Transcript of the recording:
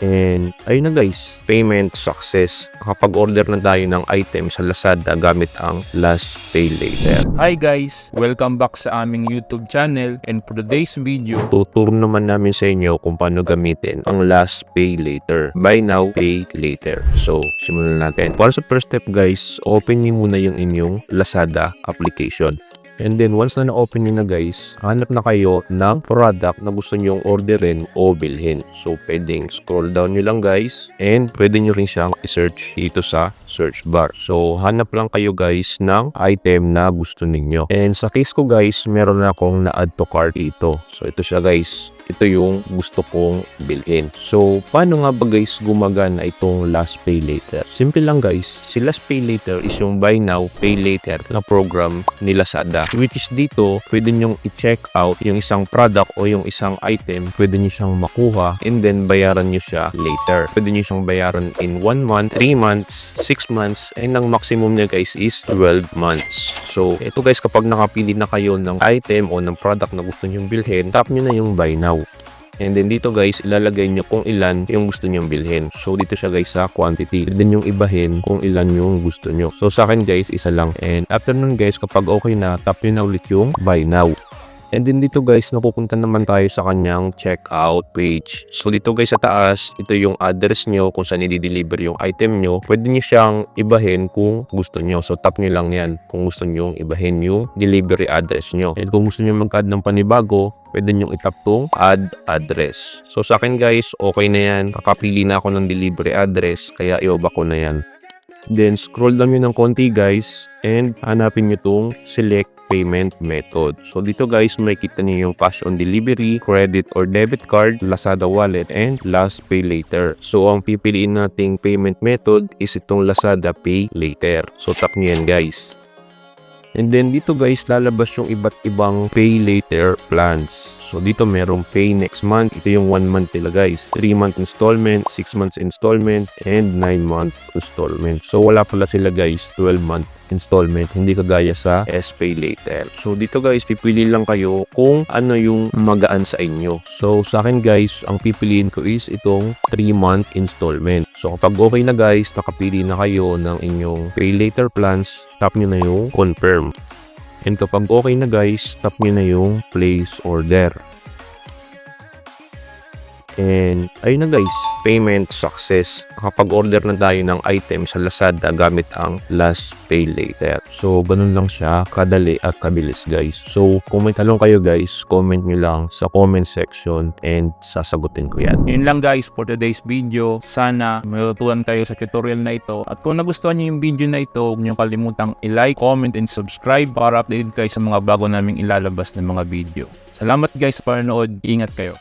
And ayun na guys, payment success. Nakapag-order na tayo ng item sa Lazada gamit ang Last Pay Later. Hi guys! Welcome back sa aming YouTube channel and for today's video, Tuturo naman namin sa inyo kung paano gamitin ang Last Pay Later. Buy now, pay later. So, simulan natin. Para sa first step guys, open niyo muna yung inyong Lazada application. And then once na na-open nyo na guys, hanap na kayo ng product na gusto nyong orderin o bilhin. So pwedeng scroll down nyo lang guys and pwede nyo rin siyang i-search dito sa search bar. So hanap lang kayo guys ng item na gusto ninyo. And sa case ko guys, meron na akong na-add to cart dito. So ito siya guys. Ito yung gusto kong bilhin. So paano nga ba guys gumagana itong last pay later? Simple lang guys. Si last pay later is yung buy now, pay later na program ni Lazada which is dito, pwede nyong i-check out yung isang product o yung isang item, pwede nyo siyang makuha and then bayaran nyo siya later. Pwede nyo siyang bayaran in 1 month, 3 months, 6 months, and ang maximum niya guys is 12 months. So, ito guys, kapag nakapili na kayo ng item o ng product na gusto nyong bilhin, tap nyo na yung buy now. And then dito guys, ilalagay nyo kung ilan yung gusto nyong bilhin. So dito siya guys sa quantity. Pwede nyong ibahin kung ilan yung gusto nyo. So sa akin guys, isa lang. And after nun guys, kapag okay na, tap nyo na ulit yung buy now. And then dito guys, napupunta naman tayo sa kanyang checkout page. So dito guys sa taas, ito yung address nyo kung saan i-deliver yung item nyo. Pwede nyo siyang ibahin kung gusto nyo. So tap nyo lang yan kung gusto nyo ibahin yung delivery address nyo. And kung gusto nyo mag-add ng panibago, pwede nyo itap tong add address. So sa akin guys, okay na yan. Kakapili na ako ng delivery address, kaya iobak ko na yan. Then scroll down nyo ng konti guys and hanapin nyo tong select payment method. So dito guys, makikita niyo yung cash on delivery, credit or debit card, Lazada wallet, and last pay later. So ang pipiliin nating payment method is itong Lazada pay later. So tap nyo yan guys. And then dito guys, lalabas yung iba't ibang pay later plans. So dito merong pay next month. Ito yung 1 month nila guys. 3 month installment, 6 months installment, and 9 month installment. So wala pala sila guys, 12 month installment. Hindi kagaya sa S-Pay later. So dito guys, pipili lang kayo kung ano yung magaan sa inyo. So sa akin guys, ang pipiliin ko is itong 3 month installment. So kapag okay na guys, nakapili na kayo ng inyong pay later plans, tap nyo na yung confirm. And kapag okay na guys, tap nyo na yung place order. And ayun na guys, payment success. Nakapag-order na tayo ng item sa Lazada gamit ang last pay later. So ganun lang siya, kadali at kabilis guys. So kung may talong kayo guys, comment nyo lang sa comment section and sasagutin ko yan. yun lang guys for today's video. Sana matutunan kayo sa tutorial na ito. At kung nagustuhan niyo yung video na ito, huwag niyo kalimutang i-like, comment, and subscribe para updated kayo sa mga bago naming ilalabas na mga video. Salamat guys sa panonood. Ingat kayo.